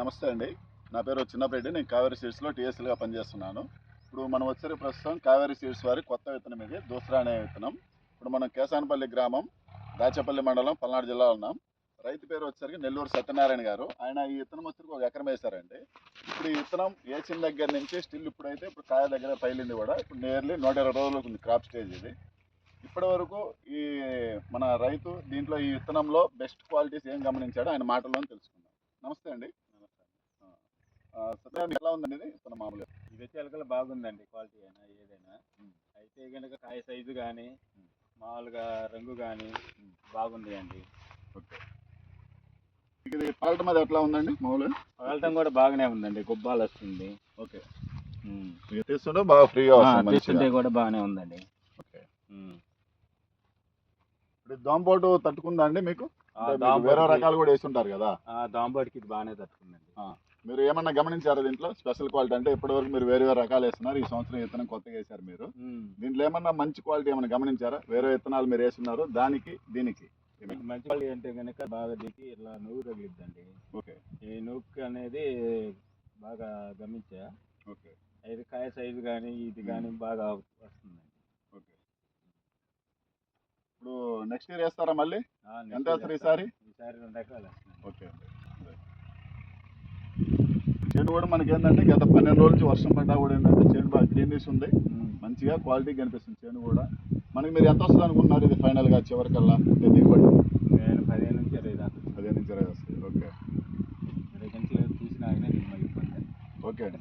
నమస్తే అండి. నా పేరు చిన్నపరెడ్డి. నేను కావేరీ సీడ్స్లో టీఎస్ఎల్గా పనిచేస్తున్నాను. ఇప్పుడు మనం వచ్చే ప్రస్తుతం కావేరీ సీడ్స్ వారి కొత్త విత్తనం ఇది దూసరా అనే విత్తనం. ఇప్పుడు మనం కేసానపల్లి గ్రామం దాచపల్లి మండలం పల్నాడు జిల్లాలో ఉన్నాం. రైతు పేరు వచ్చేసరికి నెల్లూరు సత్యనారాయణ గారు. ఆయన ఈ విత్తనం వచ్చరికి ఒక ఎకరం వేశారండి. ఇప్పుడు ఈ విత్తనం వేసిన దగ్గర నుంచి స్టిల్ ఇప్పుడైతే ఇప్పుడు కాయ దగ్గర పైలింది కూడా. ఇప్పుడు నియర్లీ నూట ఇరవై రోజులకు ఉంది క్రాప్ స్టేజ్ ఇది. ఇప్పటి వరకు ఈ మన రైతు దీంట్లో ఈ విత్తనంలో బెస్ట్ క్వాలిటీస్ ఏం గమనించాడో ఆయన మాటల్లో తెలుసుకుందాం. నమస్తే అండి. ఆ, సత్యనారాయణ ఎలా ఉందండి ఇది మామూలుగా. ఇది చిలకలు బాగుందండి క్వాలిటీ అయినా ఏదైనా. అయితే కనుక కాయ సైజు కానీ. మామూలుగా రంగు కానీ. బాగుంది అండి ఓకే. ఇది పాలట మీద ఎట్లా ఉందండి మామూలుగా? పగలటం కూడా బాగానే ఉందండి గుబ్బాలు వస్తుంది. ఓకే. తీస్తుంటే బాగా ఫ్రీగా. కూడా బాగానే ఉందండి. ఓకే. ఇప్పుడు దోమపోటు తట్టుకుందా అండి మీకు? వేరే రకాలు కూడా వేస్తుంటారు కదా. ఆ, దాంబోడికి ఇది బాగానే తట్టుకుందండి. మీరు ఏమన్నా గమనించారా దీంట్లో? స్పెషల్ క్వాలిటీ అంటే ఇప్పటివరకు మీరు వేరే వేరే రకాలు వేస్తున్నారు. ఈ సంవత్సరం విత్తనం కొత్తగా వేశారు మీరు. దీంట్లో ఏమన్నా మంచి క్వాలిటీ ఏమన్నా గమనించారా? వేరే విత్తనాలు మీరు వేస్తున్నారు దానికి దీనికి. మంచి క్వాలిటీ అంటే కనుక బాగా దిగి ఇట్లా నువ్వు తగిలిద్దండి ఓకే. ఈ నువ్వు అనేది బాగా గమనించా. ఓకే. ఇది కాయ సైజు కానీ ఇది కానీ బాగా వస్తుందండి. ఓకే. ఇప్పుడు నెక్స్ట్ ఇయర్ వేస్తారా మళ్ళీ? ఎంత వేస్తారు ఈసారి? ఈసారి రెండు వస్తున్నాయి ఓకే కూడా మనకి ఏంటంటే గత పన్నెండు రోజుల నుంచి వర్షం పడ్డా కూడా ఏంటంటే చేను బాగా గ్రీనిష్ ఉంది. మంచిగా క్వాలిటీ కనిపిస్తుంది చేను కూడా. మనకి మీరు ఎంత వస్తుంది అనుకుంటున్నారు ఇది ఫైనల్గా చివరికల్లా? అంటే దిగుబడి? నేను పదిహేను నుంచి ఇరవై దాకా. పదిహేను నుంచి ఇరవై వస్తుంది. ఓకే. ఇరవై గంటలు చూసినా ఓకే. అండి